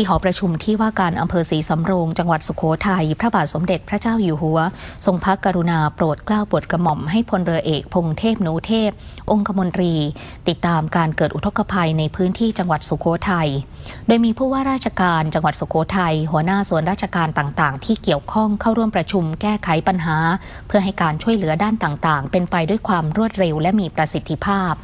ที่หอประชุมที่ว่าการอำเภอศรีสำโรง จังหวัดสุโขทัยพระบาทสมเด็จพระเจ้าอยู่หัว ทรงพระกรุณาโปรดเกล้าโปรดกระหม่อมให้พลเรือเอกพงเทพนูเทพ องคมนตรี ติดตามการเกิดอุทกภัยในพื้นที่จังหวัดสุโขทัยโดยมีผู้ว่าราชการจังหวัดสุโขทัยหัวหน้าส่วนราชการต่างๆ ที่เกี่ยวข้องเข้าร่วมประชุมแก้ไขปัญหา เพื่อให้การช่วยเหลือด้านต่างๆ เป็นไปด้วยความรวดเร็วและมีประสิทธิภาพ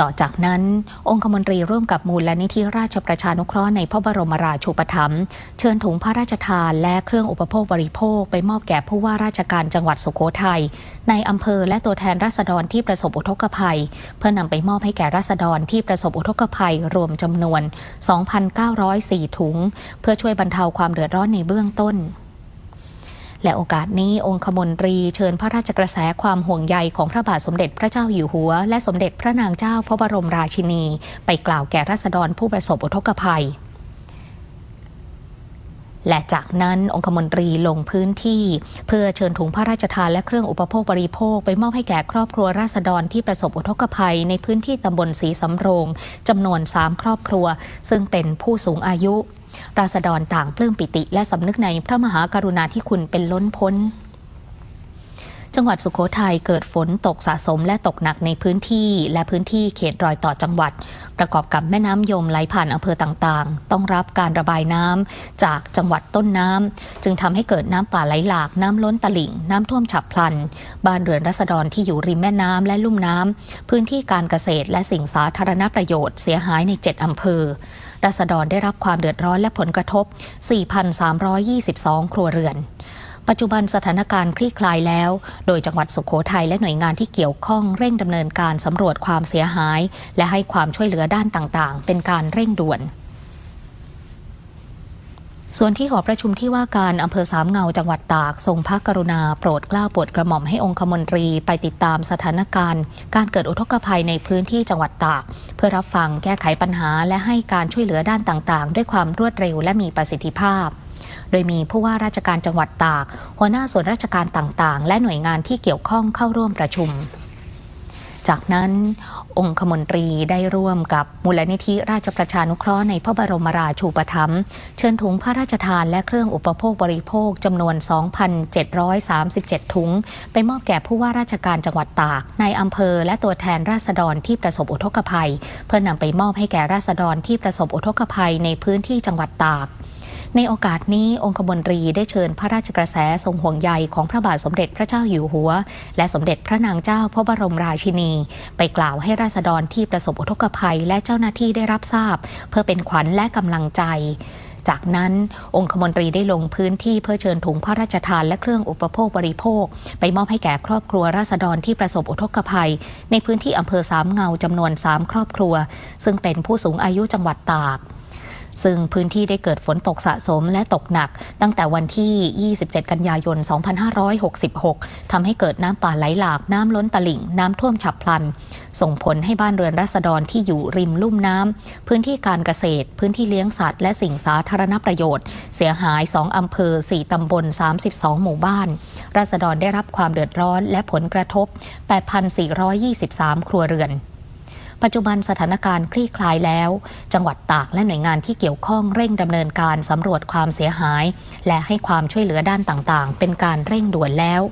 ต่อจากนั้น องคมนตรีร่วมกับมูลและนิธิราชประชานุเคราะห์ในพระบรมราชูปถัมภ์เชิญถุงพระราชทานและเครื่องอุปโภคบริโภค ไปมอบแก่ผู้ว่าราชการจังหวัดสุโขทัยในอำเภอและตัวแทนราษฎรที่ประสบอุทกภัย เพื่อนำไปมอบให้แก่ราษฎรที่ประสบอุทกภัยรวมจำนวน 2,904 ถุง เพื่อช่วยบรรเทาความเดือดร้อนในเบื้องต้น และโอกาสนี้องคมนตรีเชิญพระราชกระแสความห่วงใยของพระบาทสมเด็จพระเจ้าอยู่หัว และสมเด็จพระนางเจ้าพระบรมราชินี ไปกล่าวแก่ราษฎรผู้ประสบอุทกภัย และจากนั้นองคมนตรีลงพื้นที่ เพื่อเชิญถุงพระราชทานและเครื่องอุปโภคบริโภคไปมอบให้แก่ครอบครัวราษฎรที่ประสบอุทกภัย ในพื้นที่ตำบลศรีสำโรงจำนวน 3 ครอบครัว ซึ่งเป็นผู้สูงอายุ ราษฎรต่างปลื้มปิติและสำนึกในพระมหากรุณาธิคุณเป็นล้นพ้น จังหวัดสุโขทัยเกิดฝนตกสะสมและตกหนักในพื้นที่ และพื้นที่เขตรอยต่อจังหวัด ประกอบกับแม่น้ำยมไหลผ่านอำเภอต่างๆ ต้องรับการระบายน้ำจากจังหวัดต้นน้ำจึงทำให้เกิดน้ำป่าไหลหลากน้ำล้นตลิ่ง น้ำท่วมฉับพลัน บ้านเรือนรัษฎรที่อยู่ริมแม่น้ำและลุ่มน้ำพื้นที่การเกษตรและสิ่งสาธารณประโยชน์เสียหายใน 7อำเภอรัษฎรได้รับความเดือดร้อนและผลกระทบ 4,322 ครัวเรือน ปัจจุบันสถานการณ์คลี่คลายแล้ว โดยจังหวัดสุขโขทัยและหน่วยงานที่เกี่ยวข้องเร่งดำเนินการสำรวจความเสียหาย และให้ความช่วยเหลือด้านต่างๆ เป็นการเร่งด่วนส่วนที่หอประชุมที่ว่าการอำเภอสามเงาจังหวัดตาก ทรงพระกรุณาโปรดเกล้าโปรดกระหม่อมให้องคมนตรีไปติดตามสถานการณ์ การเกิดอุทกภัยในพื้นที่จังหวัดตาก เพื่อรับฟังแก้ไขปัญหาและให้การช่วยเหลือด้านต่างๆ ด้วยความรวดเร็วและมีประสิทธิภาพ โดยมีผู้ว่าราชการจังหวัดตาก หัวหน้าส่วนราชการต่างๆ และหน่วยงานที่เกี่ยวข้องเข้าร่วมประชุมจากนั้นองคมนตรีได้ร่วมกับมูลนิธิราชประชานุเคราะห์ในพระบรมราชูปถัมภ์เชิญถุงพระราชทานและเครื่องอุปโภคบริโภคจำนวน 2,737 ถุง ไปมอบแก่ผู้ว่าราชการจังหวัดตาก ในอำเภอและตัวแทนราษฎรที่ประสบอุทกภัย เพื่อนำไปมอบให้แก่ราษฎรที่ประสบอุทกภัยในพื้นที่จังหวัดตาก ในโอกาสนี้องคมนตรีได้เชิญพระราชกระแสทรงห่วงใยของพระบาทสมเด็จพระเจ้าอยู่หัว และสมเด็จพระนางเจ้าพระบรมราชินี ไปกล่าวให้ราษฎรที่ประสบอุทกภัยและเจ้าหน้าที่ได้รับทราบ เพื่อเป็นขวัญและกำลังใจจากนั้นองคมนตรีได้ลงพื้นที่เพื่อเชิญถุงพระราชทานและเครื่องอุปโภคบริโภค ไปมอบให้แก่ครอบครัวราษฎรที่ประสบอุทกภัย ในพื้นที่อำเภอสามเงาจำนวน 3 ครอบครัว ซึ่งเป็นผู้สูงอายุจังหวัดตาก ซึ่งพื้นที่ได้เกิดฝนตกสะสมและตกหนัก ตั้งแต่วันที่ 27 กันยายน 2566 ทำให้เกิดน้ำป่าไหลหลาก น้ำล้นตลิ่ง น้ำท่วมฉับพลัน ส่งผลให้บ้านเรือนรัษฎรที่อยู่ริมลุ่มน้ำ พื้นที่การเกษตร พื้นที่เลี้ยงสัตว์และสิ่งสาธารณประโยชน์ เสียหาย 2 อำเภอ 4 ตำบล 32 หมู่บ้าน รัษฎรได้รับความเดือดร้อนและผลกระทบ 8,423 ครัวเรือน ปัจจุบันสถานการณ์คลี่คลายแล้ว จังหวัดตากและหน่วยงานที่เกี่ยวข้องเร่งดำเนินการสำรวจความเสียหาย และให้ความช่วยเหลือด้านต่างๆ เป็นการเร่งด่วนแล้ว